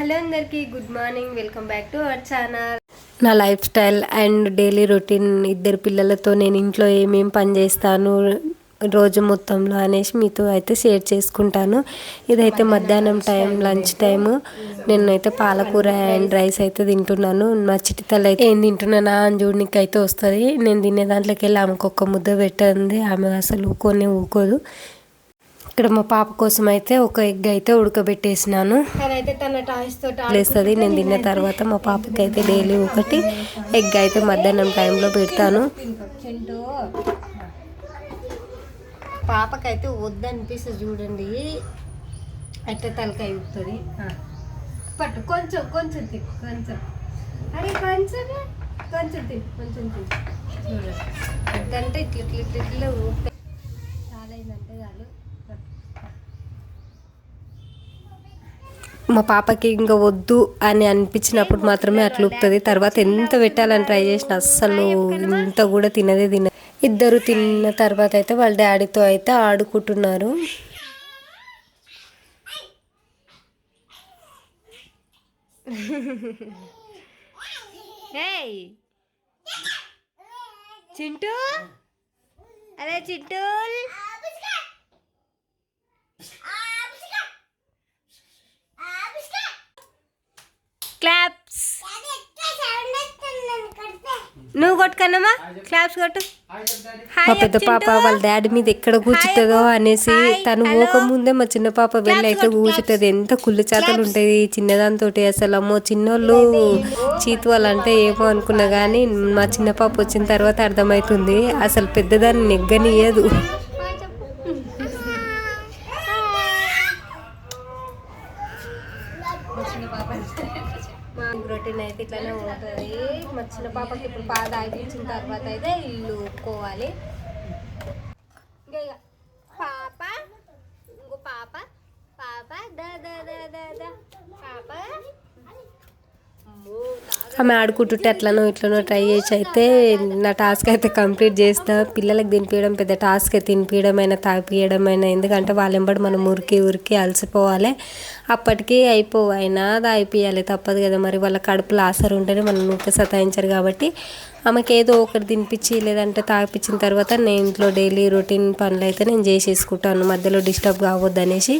Hello అందరికీ good morning welcome back to our channel. నా life style and daily routine ఇద్దరు పిల్లలతో నేను ఇంట్లో ఏమేం పని చేస్తాను రోజు మొత్తంలో అనేసి మీతో అయితే షేర్ చేసుకుంటాను. ఇదైతే మధ్యాహ్నం టైం లంచ్ టైము. నేనైతే పాలకూర అండ్ రైస్ అయితే తింటున్నాను. మా చిటితలు అయితే ఏం తింటున్నానా అని చూడనికి అయితే వస్తుంది. నేను తినే దాంట్లోకి వెళ్ళి ఆమెకు ఒక్క ముద్ద పెట్టింది. ఆమె అసలు ఊకొని ఊకోదు. ఇక్కడ మా పాప కోసం అయితే ఒక ఎగ్ అయితే ఉడకబెట్టేసినాను. లేస్తుంది. నేను తిన్న తర్వాత మా పాపకి అయితే డైలీ ఒకటి ఎగ్ అయితే మధ్యాహ్నం టైంలో పెడతాను. పాపకైతే వద్దనిపిస్తుంది చూడండి. అట్ట తలకాయ ఉడుతుంది పట్టు కొంచెం కొంచెం తిప్పు కొంచెం. అరే కొంచెం కొంచెం తిప్పు కొంచెం తిప్పు. చూడండి వద్దంటే ఇట్లా ఇట్లా ఇట్లా ఇట్లా మా పాపకి ఇంకా వద్దు అని అనిపించినప్పుడు మాత్రమే అట్లా ఊపుతుంది. తర్వాత ఎంత పెట్టాలని ట్రై చేసిన అస్సలు ఇంత కూడా తినదే తిన ఇద్దరు తిన్న తర్వాత అయితే వాళ్ళ డాడీతో అయితే ఆడుకుంటున్నారు. చింటూ? అరే చింటూ క్లాప్స్ కొట్టు. మా పెద్ద పాప వాళ్ళ డాడీ మీద ఎక్కడ కూర్చుంటుందో అనేసి తను పోకముందే మా చిన్న పాప వెళ్ళి అయితే కూర్చుంటుంది. ఎంత కుళ్ళు చేతలు ఉంటాయి చిన్నదాంతో అసలు అమ్మో చిన్నోళ్ళు చీతువాళ్ళు అంటే ఏమో అనుకున్నా కానీ మా చిన్న పాప వచ్చిన తర్వాత అర్థమవుతుంది అసలు పెద్దదాన్ని నెగ్గనియదు మా రొటీన్ అయితే ఇట్లానే ఉంటుంది. మా చిన్న పాపకి ఇప్పుడు పాలు తాగించిన తర్వాత అయితే ఇల్లు ఒప్పుకోవాలి ఇంకా పాప ఇంకో పాప పాప దా దా దా దా దా పాప. ఆమె ఆడుకుంటుంటే అట్లనో ఇట్లనో ట్రై చేసి అయితే నా టాస్క్ అయితే కంప్లీట్ చేస్తా. పిల్లలకు తినిపించడం పెద్ద టాస్క్ తినిపించడం అయినా తాపియడం అయినా ఎందుకంటే వాళ్ళెంబడి మనం ఉరికి ఉరికి అలసిపోవాలి. అప్పటికి అయిపోవు అయినా అయిపోయాలి తప్పదు కదా. మరి వాళ్ళ కడుపులో ఆసరు ఉంటేనే మనం ఊరికే సతాయించరు కాబట్టి ఆమెకి ఏదో ఒకటి తినిపించి లేదంటే తాగిపించిన తర్వాత నేను ఇంట్లో డైలీ రొటీన్ పనులు అయితే నేను చేసేసుకుంటాను. మధ్యలో డిస్టర్బ్ కావద్దు అనేసి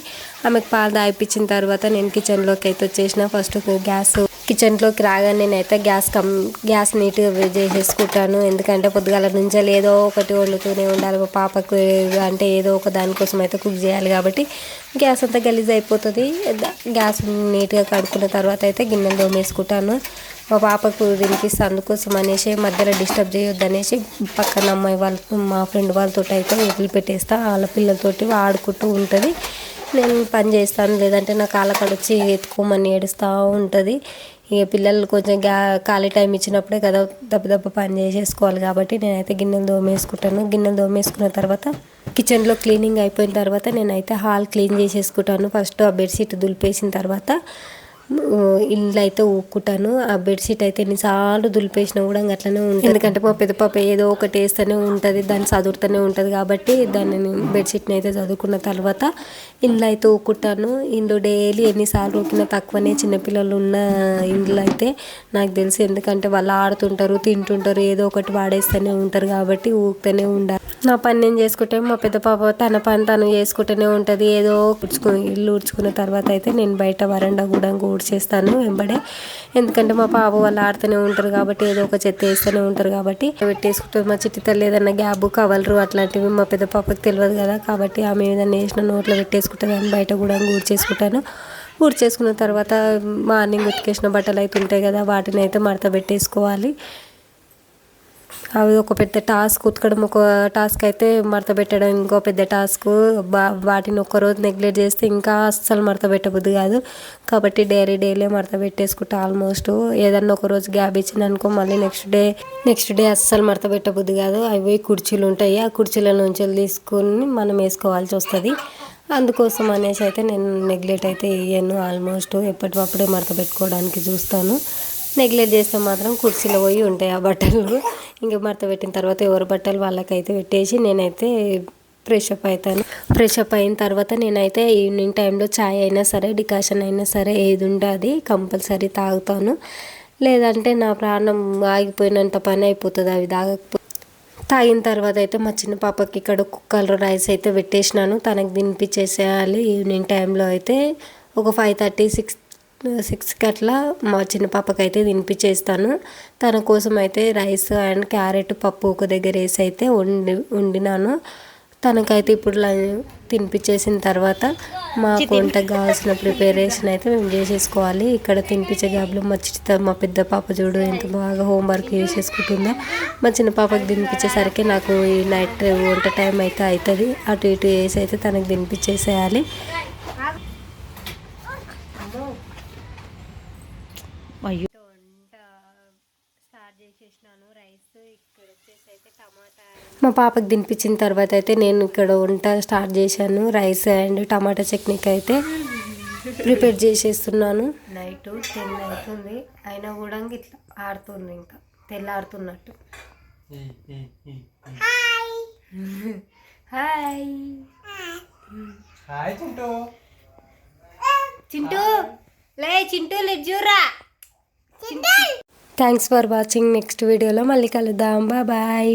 ఆమెకు పాలు తాగిపించిన తర్వాత నేను కిచెన్లోకి అయితే వచ్చేసిన. ఫస్ట్ గ్యాస్ కిచెన్లోకి రాగానే నేనైతే గ్యాస్ కం గ్యాస్ నీట్గా చేసేసుకుంటాను. ఎందుకంటే పొద్దుగాల నుంచి ఏదో ఒకటి వండుతూనే ఉండాలి. మా పాపకు అంటే ఏదో ఒక దానికోసం అయితే కుక్ చేయాలి కాబట్టి గ్యాస్ అంతా గలీజ్ అయిపోతుంది. గ్యాస్ నీట్గా కడుక్కున్న తర్వాత అయితే గిన్నెలు తోమేసుకుంటాను. మా పాపకు వినిపిస్తే అందుకోసం అనేసి మధ్యలో డిస్టర్బ్ చేయొద్దు అనేసి పక్కన అమ్మాయి వాళ్ళతో మా ఫ్రెండ్ వాళ్ళతో అయితే వదిలిపెట్టేస్తా వాళ్ళ పిల్లలతోటి ఆడుకుంటూ ఉంటుంది. నేను పని చేస్తాను లేదంటే నా కాళ్ళ కాడ వచ్చి ఎత్తుకోమని ఏడుస్తూ ఉంటుంది. ఇక పిల్లలు కొంచెం గ్యా ఖాళీ టైం ఇచ్చినప్పుడే కదా దెబ్బ దెబ్బ పని చేసేసుకోవాలి కాబట్టి నేనైతే గిన్నెలు దోమేసుకుంటాను గిన్నెలు దోమేసుకున్న తర్వాత కిచెన్లో క్లీనింగ్ అయిపోయిన తర్వాత నేనైతే హాల్ క్లీన్ చేసేసుకుంటాను. ఫస్ట్ ఆ బెడ్షీట్ దులిపేసిన తర్వాత ఇల్లు అయితే ఊక్కుంటాను ఆ బెడ్షీట్ అయితే ఎన్నిసార్లు దులిపేసినా కూడా అట్లనే ఉంటుంది. ఎందుకంటే మా పెద్ద పాప ఏదో ఒకటి వేస్తూనే ఉంటుంది. దాన్ని చదువుతూనే ఉంటుంది కాబట్టి దాన్ని బెడ్షీట్ని అయితే చదువుకున్న తర్వాత ఇంట్లో అయితే ఊక్కుంటాను ఇంట్లో డైలీ ఎన్నిసార్లు ఊకినా తక్కువనే చిన్నపిల్లలు ఉన్న ఇండ్లు అయితే నాకు తెలిసి. ఎందుకంటే వాళ్ళు ఆడుతుంటారు తింటుంటారు ఏదో ఒకటి వాడేస్తూనే ఉంటారు కాబట్టి ఊకుతూనే ఉండాలి. నా పని నేను చేసుకుంటే మా పెద్ద పాప తన పని తను చేసుకుంటూనే ఉంటుంది. ఏదో ఉడ్చుకుని ఇల్లు ఉడ్చుకున్న తర్వాత అయితే నేను బయట వరండా కూడా ఊడ్చేస్తాను వెంబడే. ఎందుకంటే మా పాప వాళ్ళు ఆడుతూనే ఉంటారు కాబట్టి ఏదో ఒక చెత్త వేస్తూనే ఉంటారు కాబట్టి పెట్టేసుకుంటారు. మా చిట్టి తల్లి ఏదన్నా గ్యాబు కవలరు అట్లాంటివి మా పెద్ద పాపకి తెలియదు కదా కాబట్టి ఆమె ఏదైనా వేసిన నోట్లో పెట్టేసుకుంటుంది అని బయట కూడా ఊడ్చేసుకుంటాను ఊడ్చేసుకున్న తర్వాత మార్నింగ్ ఉతికేసిన బట్టలు అయితే ఉంటాయి కదా వాటిని అయితే మడత పెట్టేసుకోవాలి. అవి ఒక పెద్ద టాస్క్ ఉతకడం ఒక టాస్క్ అయితే మడత పెట్టడం ఇంకో పెద్ద టాస్క్. బా వాటిని ఒక్క రోజు నెగ్లెక్ట్ చేస్తే ఇంకా అస్సలు మడత పెట్టబుద్ది కాదు. కాబట్టి డైలీ డైలీ మడత పెట్టేసుకుంటా ఆల్మోస్ట్. ఏదన్నా ఒక రోజు గ్యాప్ ఇచ్చిందనుకో మళ్ళీ నెక్స్ట్ డే నెక్స్ట్ డే అస్సలు మడత పెట్టబుద్ది కాదు. అవి కుర్చీలు ఉంటాయి. ఆ కుర్చీల నుంచి తీసుకొని మనం వేసుకోవాల్సి వస్తుంది. అందుకోసం అనేసి అయితే నేను నెగ్లెక్ట్ అయితే వేయను ఆల్మోస్ట్. ఎప్పటికప్పుడే మడత పెట్టుకోవడానికి చూస్తాను. నెగ్లెక్ట్ చేస్తే మాత్రం కుర్చీలో పోయి ఉంటాయి ఆ బట్టలు. ఇంకా మడత పెట్టిన తర్వాత ఎవరి బట్టలు వాళ్ళకైతే పెట్టేసి నేనైతే ఫ్రెష్ అప్ అవుతాను ఫ్రెష్ అప్ అయిన తర్వాత నేనైతే ఈవినింగ్ టైంలో చాయ్ అయినా సరే డికాషన్ అయినా సరే ఏది ఉంటే అది కంపల్సరీ తాగుతాను. లేదంటే నా ప్రాణం ఆగిపోయినంత పని అయిపోతుంది అవి తాగకపోతే తాగిన తర్వాత అయితే మా చిన్న పాపకి ఇక్కడ కుక్కర్ రైస్ అయితే పెట్టేసినాను. తనకి తినిపించేసేయాలి ఈవినింగ్ టైంలో అయితే ఒక ఫైవ్ థర్టీ సిక్స్ సిక్స్కి అట్లా మా చిన్న పాపకి అయితే తినిపించేస్తాను తన కోసం అయితే రైస్ అండ్ క్యారెట్ పప్పు ఒక దగ్గర వేసి అయితే వండి వండినాను. తనకైతే ఇప్పుడు తినిపించేసిన తర్వాత మా వంటకు కావాల్సిన ప్రిపరేషన్ అయితే మేము చేసేసుకోవాలి. ఇక్కడ తినిపించే గ్యాప్లో మా మా పెద్ద పాప చూడు ఎంత బాగా హోంవర్క్ చేసేసుకుంటుందో. మా చిన్న పాపకి తినిపించేసరికి నాకు ఈ నైట్ వంట టైం అయితే అవుతుంది అటు ఇటు వేసి అయితే తనకు తినిపించేసేయాలి స్టార్ట్ చేసేసినాను రైస్ ఇక్కడ వచ్చేసి అయితే టమాటా మా పాపకి తినిపించిన తర్వాత అయితే నేను ఇక్కడ వంట స్టార్ట్ చేశాను. రైస్ అండ్ టమాటా చట్నీకి అయితే ప్రిపేర్ చేసేస్తున్నాను. నైట్ టెన్ అవుతుంది. అయినా కూడా ఇట్లా ఆడుతుంది ఇంకా. తెల్లాడుతున్నట్టు హాయ్. హాయ్ చింటూ. చింటూ. లే చింటూ లిజ్జూరా థ్యాంక్స్ ఫర్ వాచింగ్ నెక్స్ట్ వీడియోలో మళ్ళీ కలుద్దాం. బాయ్